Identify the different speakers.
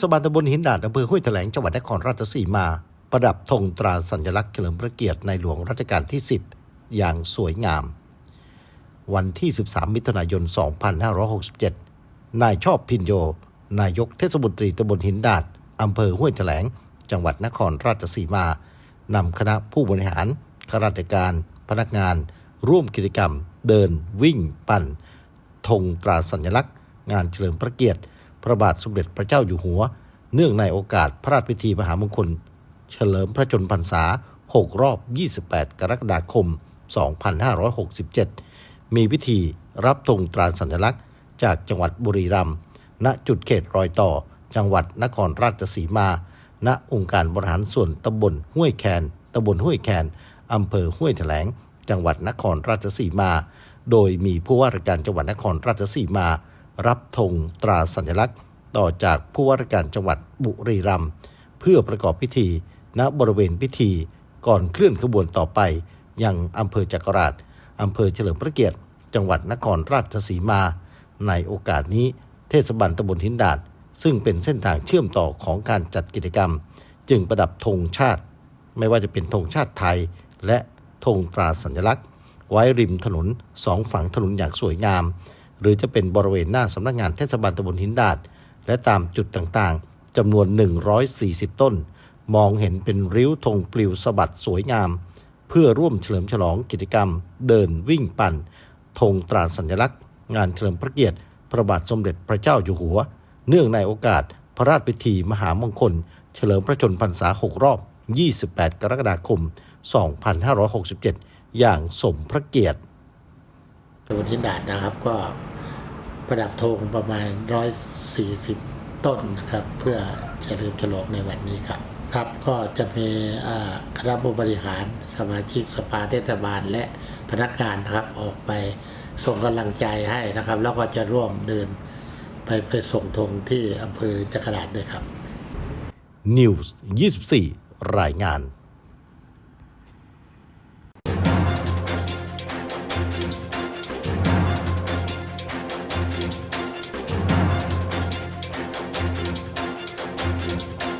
Speaker 1: ศบาลตำบลหินดาดอำเภอห้วยแถลงจังหวัดนครราชสีมา ประดับธงตราสัญลักษณ์เฉลิมพระเกียรติในหลวงรัชกาลที่ 10 อย่างสวยงาม วันที่ 13 มิถุนายน 2567 นายชอบพินโย นายกเทศมนตรีตำบลหินดาดอำเภอห้วยแถลง จังหวัดนครราชสีมานำคณะผู้บริหารข้าราชการ พนักงาน ร่วมกิจกรรม เดิน วิ่ง ปั่นธงตราสัญลักษณ์ งานเฉลิมพระเกียรติ พระบาทสมเด็จพระเจ้าอยู่หัว เนื่องในโอกาสพระราชพิธีมหามงคล เฉลิมพระชนพรรษา 6 รอบ 28 กรกฎาคม 2567 มีพิธีรับธงตราสัญลักษณ์ จากจังหวัดบุรีรัมย์ณจุดเขตรอยต่อ จังหวัดนครราชสีมา ณองค์การบริหารส่วนตำบลห้วยแคนตำบลห้วยแคนอำเภอห้วยแถลง จังหวัดนครราชสีมา โดยมีผู้ว่าราชการจังหวัดนครราชสีมา รับธงตราสัญลักษณ์ ต่อจากผู้ว่าราชการจังหวัดบุรีรัมย์เพื่อประกอบพิธีณบริเวณพิธีก่อนเคลื่อนขบวนต่อไป ยังอำเภอจักราชอำเภอเฉลิมพระเกียรติ จังหวัดนครราชสีมา ในโอกาสนี้เทศบาลตำบลหินดาดซึ่งเป็นเส้นทางเชื่อมต่อของการจัดกิจกรรม จึงประดับธงชาติ ไม่ว่าจะเป็นธงชาติไทย และธงตราสัญลักษณ์ ไว้ริมถนนสองฝั่งถนนอย่างสวยงาม หรือจะเป็นบริเวณหน้าสำนักงานเทศบาลตำบลหินดาด และตามจุดต่างๆจำนวน 140 ต้น มองเห็นเป็นริ้วธงปลิวสะบัดสวยงาม เพื่อร่วมเฉลิมฉลองกิจกรรม เดินวิ่งปั่นธงตราสัญลักษณ์ งานเฉลิมพระเกียรติ พระบาทสมเด็จพระเจ้าอยู่หัว เนื่องในโอกาส พระราชพิธีมหามงคล เฉลิมพระชนพรรษา 6 รอบ 28 กรกฎาคม 2567 อย่างสมพระเกียรติ
Speaker 2: ตำบลหินดาดนะครับก็ ประดับธงประมาณ 140 ต้นนะครับ เพื่อเฉลิมฉลองในวันนี้ครับ ครับก็จะมีอ่าคณะผู้บริหารสมาชิกสภาเทศบาลและพนักงานนะครับออกไปส่งกำลังใจให้นะครับ แล้วก็จะร่วมเดินไปไปส่งธงที่อำเภอจักราชด้วยครับ
Speaker 1: News 24 รายงาน